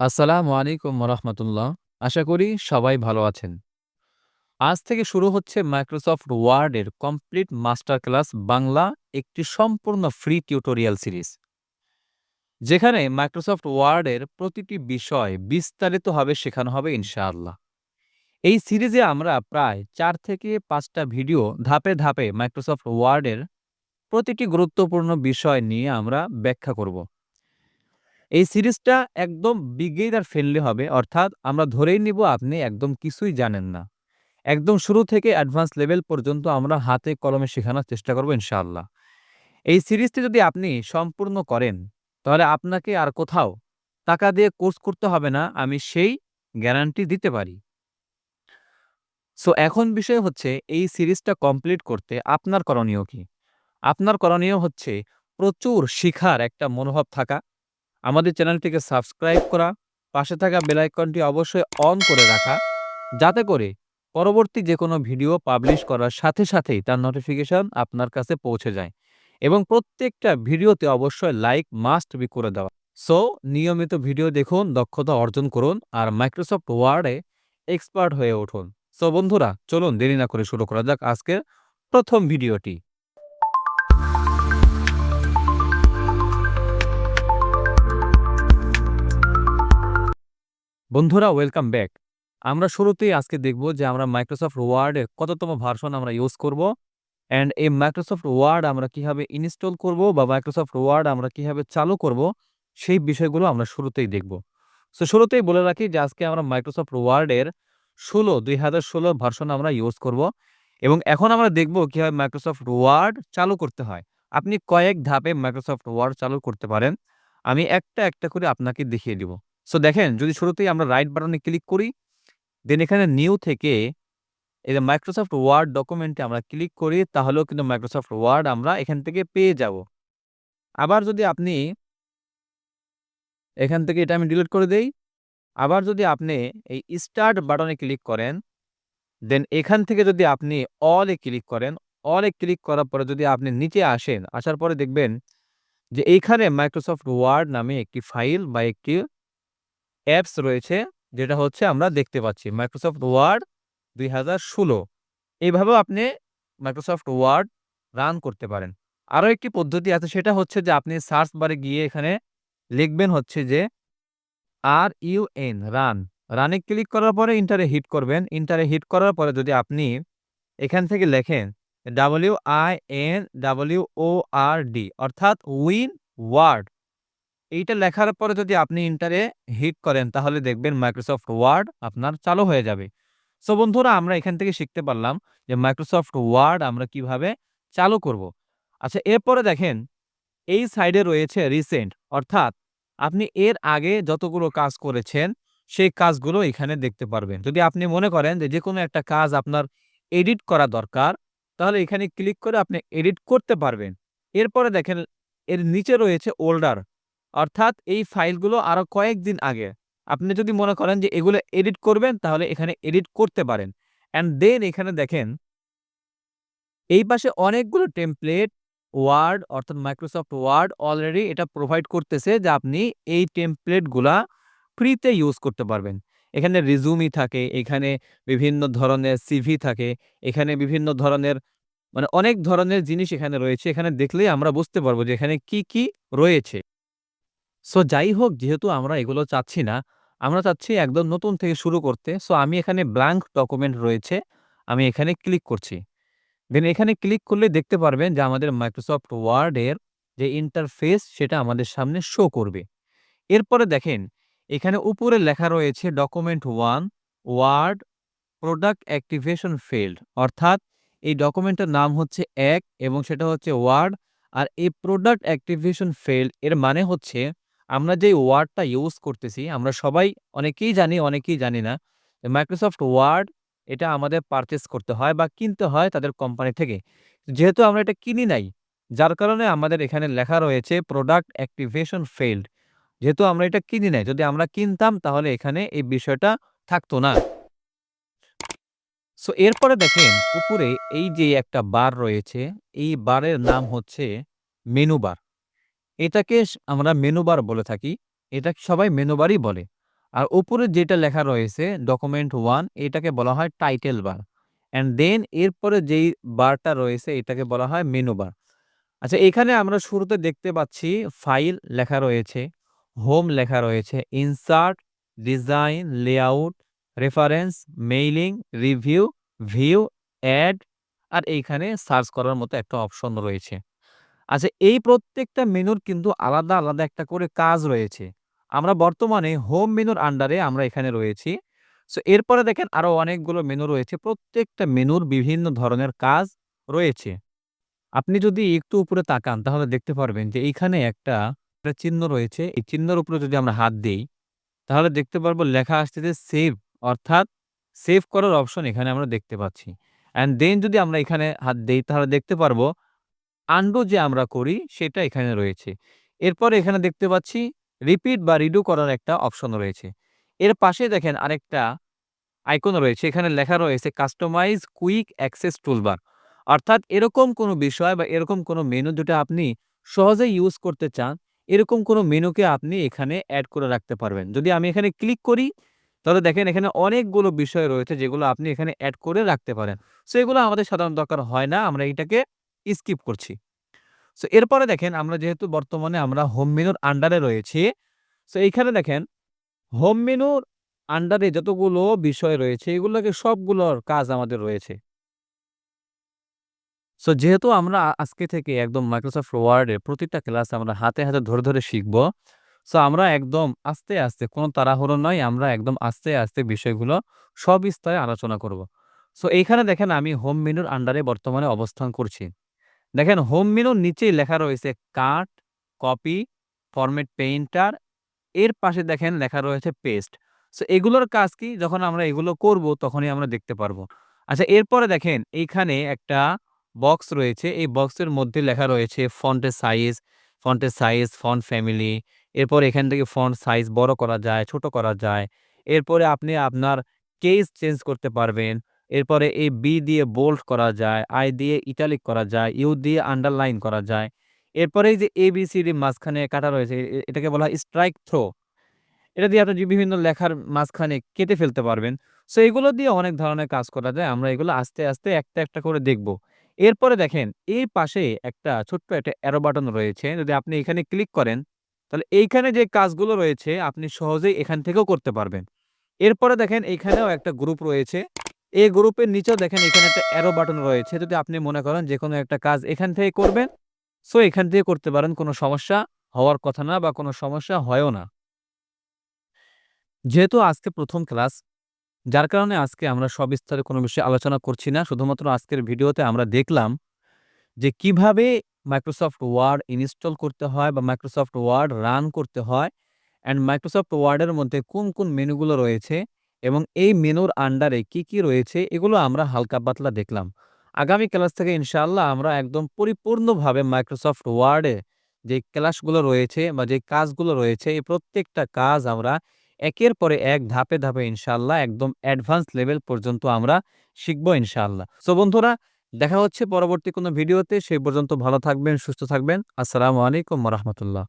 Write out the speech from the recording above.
আসসালামু আলাইকুম রহমতুল্লাহ। আশা করি সবাই ভালো আছেন। আজ থেকে শুরু হচ্ছে মাইক্রোসফট ওয়ার্ডের কমপ্লিট মাস্টার ক্লাস বাংলা একটি সম্পূর্ণ ফ্রি টিউটোরিয়াল সিরিজ যেখানে মাইক্রোসফট ওয়ার্ডের প্রতিটি বিষয় বিস্তারিতভাবে শেখানো হবে ইনশাআল্লাহ। এই সিরিজে আমরা প্রায় চার থেকে পাঁচটা ভিডিও ধাপে ধাপে মাইক্রোসফট ওয়ার্ডের প্রতিটি গুরুত্বপূর্ণ বিষয় নিয়ে আমরা ব্যাখ্যা করব। এই সিরিজটা একদম বিগিনার ফ্রেন্ডলি হবে। অর্থাৎ আমরা ধরেই নিব আপনি একদম কিছুই জানেন না। একদম শুরু থেকে অ্যাডভান্স লেভেল পর্যন্ত আমরা হাতে কলমে শেখানোর চেষ্টা করব ইনশাআল্লাহ। এই সিরিজটি যদি আপনি সম্পূর্ণ করেন, তাহলে আপনাকে আর কোথাও টাকা দিয়ে কোর্স করতে হবে না, আমি সেই গ্যারান্টি দিতে পারি। সো এখন বিষয় হচ্ছে এই সিরিজটা কমপ্লিট করতে আপনার করণীয় কি? আপনার করণীয় হচ্ছে প্রচুর শিখার একটা মনোভাব থাকা। আমাদের চ্যানেলটিকে সাবস্ক্রাইব করা, পাশে থাকা বেলাইকনটি অবশ্যই অন করে রাখা, যাতে করে পরবর্তী যে কোনো ভিডিও পাবলিশ করার সাথে সাথেই তার নোটিফিকেশন আপনার কাছে পৌঁছে যায় এবং প্রত্যেকটা ভিডিওতে অবশ্যই লাইক মাস্ট বি করে দেওয়া। সো, নিয়মিত ভিডিও দেখুন, দক্ষতা অর্জন করুন আর মাইক্রোসফট ওয়ার্ডে এক্সপার্ট হয়ে উঠুন। সো, বন্ধুরা, চলুন দেরি না করে শুরু করা যাক আজকের প্রথম ভিডিওটি। বন্ধুরা ওয়েলকাম ব্যাক আমরা শুরুতেই আজকে দেখব যে আমরা মাইক্রোসফট ওয়ার্ডের কততম ভার্সন আমরা ইউজ করব অ্যান্ড এই মাইক্রোসফট ওয়ার্ড আমরা কীভাবে ইনস্টল করব বা মাইক্রোসফট ওয়ার্ড আমরা কীভাবে চালু করব সেই বিষয়গুলো আমরা শুরুতেই দেখব। সো শুরুতেই বলে রাখি যে আজকে আমরা মাইক্রোসফট ওয়ার্ডের ষোলো, দুই হাজার ষোলো ভার্সন আমরা ইউজ করব এবং এখন আমরা দেখব কীভাবে মাইক্রোসফট ওয়ার্ড চালু করতে হয়। আপনি কয়েক ধাপে মাইক্রোসফট ওয়ার্ড চালু করতে পারেন। আমি একটা একটা করে আপনাকে দেখিয়ে দিব। সো দেখেন, যদি শুরুতেই আমরা রাইট বাটনে ক্লিক করি দেন এখানে নিউ থেকে এই যে মাইক্রোসফট ওয়ার্ড ডকুমেন্টে আমরা ক্লিক করি, তাহলেও কিন্তু মাইক্রোসফট ওয়ার্ড আমরা এখান থেকে পেয়ে যাব। আবার যদি আপনি এখান থেকে এটা আমি ডিলিট করে দেই, আবার যদি আপনি এই স্টার্ট বাটনে ক্লিক করেন দেন এখান থেকে যদি আপনি অলে ক্লিক করেন অলে ক্লিক করার পরে যদি আপনি নিচে আসেন, আসার পরে দেখবেন যে এইখানে মাইক্রোসফট ওয়ার্ড নামে একটি ফাইল বা একটি অ্যাপস রয়েছে যেটা হচ্ছে আমরা দেখতে পাচ্ছি। মাইক্রোসফট ওয়ার্ড দুই হাজার ষোলো। এইভাবেও আপনি মাইক্রোসফট ওয়ার্ড রান করতে পারেন। আরও একটি পদ্ধতি আছে, সেটা হচ্ছে যে আপনি সার্চ বারে গিয়ে এখানে লিখবেন হচ্ছে যে আর ইউ এন রান রানে ক্লিক করার পরে ইন্টারে হিট করবেন। ইন্টারে হিট করার পরে যদি আপনি এখান থেকে লেখেন W I N W O R D অর্থাৎ উইন ওয়ার্ড এইটা লেখার পরে যদি আপনি ইন্টারে হিট করেন, তাহলে দেখবেন মাইক্রোসফট ওয়ার্ড আপনার চালু হয়ে যাবে। সো বন্ধুরা, আমরা এখান থেকে শিখতে পারলাম যে মাইক্রোসফট ওয়ার্ড আমরা কীভাবে চালু করব। আচ্ছা এরপরে দেখেন, এই সাইডে রয়েছে রিসেন্ট অর্থাৎ আপনি এর আগে যতগুলো কাজ করেছেন, সেই কাজগুলো এখানে দেখতে পারবেন। যদি আপনি মনে করেন যে যে কোনো একটা কাজ আপনার এডিট করা দরকার, তাহলে এখানে ক্লিক করে আপনি এডিট করতে পারবেন। এরপরে দেখেন, এর নিচে রয়েছে ওল্ডার অর্থাৎ এই ফাইলগুলো আরও কয়েকদিন আগে। আপনি যদি মনে করেন যে এগুলো এডিট করবেন, তাহলে এখানে এডিট করতে পারেন। অ্যান্ড দেন এখানে দেখেন, এই পাশে অনেকগুলো টেমপ্লেট ওয়ার্ড অর্থাৎ মাইক্রোসফট ওয়ার্ড অলরেডি এটা প্রোভাইড করতেছে যে আপনি এই টেমপ্লেটগুলা ফ্রিতে ইউজ করতে পারবেন। এখানে রিজুমি থাকে, এখানে বিভিন্ন ধরনের সিভি থাকে, এখানে বিভিন্ন ধরনের মানে অনেক ধরনের জিনিস এখানে রয়েছে। এখানে দেখলেই আমরা বুঝতে পারব যে এখানে কি কি রয়েছে। সো যাই হোক যেহেতু আমরা এগুলো চাচ্ছি না, আমরা চাচ্ছি একদম নতুন থেকে শুরু করতে। সো আমি এখানে ব্ল্যাংক ডকুমেন্ট রয়েছে, আমি এখানে ক্লিক করছি। দেন এখানে ক্লিক করলে দেখতে পারবেন যে আমাদের মাইক্রোসফট ওয়ার্ডের যে ইন্টারফেস সেটা আমাদের সামনে শো করবে। এরপরে দেখেন এখানে উপরে লেখা রয়েছে document one word product activation failed অর্থাৎ এই ডকুমেন্টের নাম হচ্ছে এক এবং সেটা হচ্ছে ওয়ার্ড আর এই প্রোডাক্ট অ্যাক্টিভেশন ফেল্ড এর মানে হচ্ছে আমরা যে ওয়ার্ডটা ইউজ করতেছি, আমরা সবাই অনেকেই জানি অনেকেই জানি না মাইক্রোসফট ওয়ার্ড এটা আমাদের পারচেস করতে হয় বা কিনতে হয় তাদের কোম্পানি থেকে। যেহেতু আমরা এটা কিনি নাই, যার কারণে আমাদের এখানে লেখা রয়েছে প্রোডাক্ট অ্যাক্টিভেশন ফেল্ড যেহেতু আমরা এটা কিনি নাই, যদি আমরা কিনতাম তাহলে এখানে এই বিষয়টা থাকতো না। সো এরপরে দেখেন উপরে এই যে একটা বার রয়েছে, এই বারের নাম হচ্ছে মেনু বার এটাকে আমরা মেনু বার বলে থাকি। এটা সবাই মেনু বারই বলে। আর উপরে যেটা লেখা রয়েছে ডকুমেন্ট ওয়ান এটাকে বলা হয় টাইটেল বার। অ্যান্ড দেন এরপরে যেই বারটা রয়েছে এটাকে বলা হয় মেনু বার। আচ্ছা এখানে আমরা শুরুতে দেখতে পাচ্ছি ফাইল লেখা রয়েছে, হোম লেখা রয়েছে, insert, design, layout, references, mailing, review, view, add আর এইখানে সার্চ করার মতো একটা অপশন রয়েছে। আচ্ছা এই প্রত্যেকটা মেনুর কিন্তু আলাদা, আলাদা একটা করে কাজ রয়েছে। আমরা বর্তমানে হোম মেনুর আন্ডারে আমরা এখানে রয়েছি। সো এরপরে দেখেন আরও অনেকগুলো মেনু রয়েছে। প্রত্যেকটা মেনুর বিভিন্ন ধরনের কাজ রয়েছে। আপনি যদি একটু উপরে তাকান তাহলে দেখতে পারবেন যে এইখানে একটা চিহ্ন রয়েছে। এই চিহ্নের উপরে যদি আমরা হাত দেই, তাহলে দেখতে পারব লেখা আসছে যে সেভ অর্থাৎ সেভ করার অপশন এখানে আমরা দেখতে পাচ্ছি। অ্যান্ড দেন যদি আমরা এখানে হাত দেই তাহলে দেখতে পারব আন্ডু যে আমরা করি সেটা এখানে রয়েছে। এরপর এখানে দেখতে পাচ্ছি রিপিট বা রিডু করার একটা অপশন রয়েছে। এর পাশে দেখেন আরেকটা আইকন রয়েছে। এখানে লেখা রয়েছে কাস্টমাইজ কুইক অ্যাক্সেস টুলবার। অর্থাৎ এরকম কোনো বিষয় বা এরকম কোনো মেনু যেটা আপনি সহজেই ইউজ করতে চান, এরকম কোনো মেনুকে আপনি এখানে অ্যাড করে রাখতে পারবেন। যদি আমি এখানে ক্লিক করি, তাহলে দেখেন এখানে অনেকগুলো বিষয় রয়েছে যেগুলো আপনি এখানে অ্যাড করে রাখতে পারেন। সো এগুলো আমাদের সাধারণ দরকার হয় না। আমরা এটাকে স্কিপ করছি। সো এরপরে দেখেন আমরা যেহেতু বর্তমানে আমরা হোম মেনুর আন্ডারে রয়েছি। সো এইখানে দেখেন হোম মেনুর আন্ডারে যতগুলো বিষয় রয়েছে এগুলোকে সবগুলোর কাজ আমাদের রয়েছে। সো যেহেতু আমরা আজকে থেকে একদম মাইক্রোসফট ওয়ার্ডের প্রতিটা ক্লাস আমরা হাতে, হাতে ধরে, ধরে শিখব। সো আমরা একদম আস্তে, আস্তে কোনো তাড়াহুড়ো নয় আমরা একদম আস্তে, আস্তে বিষয়গুলো সবিস্তারে আলোচনা করব। সো এইখানে দেখেন আমি হোম মেনুর আন্ডারে বর্তমানে অবস্থান করছি। দেখেন হোম মেনুর নিচেই লেখা রয়েছে কাট, কপি, ফরমেট পেইন্টার এর পাশে দেখেন লেখা রয়েছে পেস্ট। সো এগুলোর কাজ কি? যখন আমরা এগুলো করব তখনই আমরা দেখতে পারব। আচ্ছা এরপরে দেখেন এইখানে একটা বক্স রয়েছে। এই বক্সের মধ্যে লেখা রয়েছে ফন্টের সাইজ, ফন্টের সাইজ, ফন্ট ফ্যামিলি। এরপর এখান থেকে ফন্ট সাইজ বড় করা যায়, ছোট করা যায়। এরপরে আপনি আপনার কেস চেঞ্জ করতে পারবেন। এরপরে এই বি দিয়ে বোল্ড করা যায়, আই দিয়ে ইটালিক করা যায়, ইউ দিয়ে আন্ডারলাইন করা যায়। এরপরে যে এবিসিডি মাঝখানে কাটা রয়েছে এটাকে বলা হয় স্ট্রাইক থ্রো। এটা দিয়ে আপনি বিভিন্ন লেখার মাঝখানে কেটে ফেলতে পারবেন। সো এগুলো দিয়ে অনেক ধরনের কাজ করা যায়। আমরা এগুলো আস্তে, আস্তে একটা, একটা করে দেখব। এরপরে দেখেন এই পাশে একটা ছোট্ট একটা অ্যারো বাটন রয়েছে। যদি আপনি এখানে ক্লিক করেন, তাহলে এইখানে যে কাজগুলো রয়েছে আপনি সহজেই এখান থেকেও করতে পারবেন। এরপরে দেখেন এইখানেও একটা গ্রুপ রয়েছে। এই গ্রুপের নিচেও দেখেন এখানে একটা অ্যারো বাটন রয়েছে। যদি আপনি মনে করেন যেকোনো একটা কাজ এখান থেকে করবেন, সো এখান থেকে করতে পারেন। কোনো সমস্যা হওয়ার কথা না বা কোনো সমস্যা হয়ও না। যেহেতু আজকে ১ম ক্লাস, যার কারণে আজকে আমরা সবিস্তারে কোনো বিষয়ে আলোচনা করছি না। শুধুমাত্র আজকের ভিডিওতে আমরা দেখলাম যে কীভাবে মাইক্রোসফট ওয়ার্ড ইনস্টল করতে হয় বা মাইক্রোসফট ওয়ার্ড রান করতে হয় অ্যান্ড মাইক্রোসফট ওয়ার্ডের মধ্যে কোন, কোন মেনুগুলো রয়েছে এবং এই মেনুর আন্ডারে কি, কি রয়েছে এগুলো আমরা হালকা পাতলা দেখলাম। আগামী ক্লাস থেকে ইনশাআল্লাহ আমরা একদম পরিপূর্ণভাবে মাইক্রোসফট ওয়ার্ডে যে ক্লাসগুলো রয়েছে বা যে কাজগুলো রয়েছে এই প্রত্যেকটা কাজ আমরা একের পরে এক ধাপে, ধাপে ইনশাআল্লাহ একদম অ্যাডভান্স লেভেল পর্যন্ত আমরা শিখব ইনশাআল্লাহ। সো বন্ধুরা দেখা হচ্ছে পরবর্তী কোনো ভিডিওতে। সেই পর্যন্ত ভালো থাকবেন, সুস্থ থাকবেন। আসসালামু আলাইকুম রাহমাতুল্লাহ।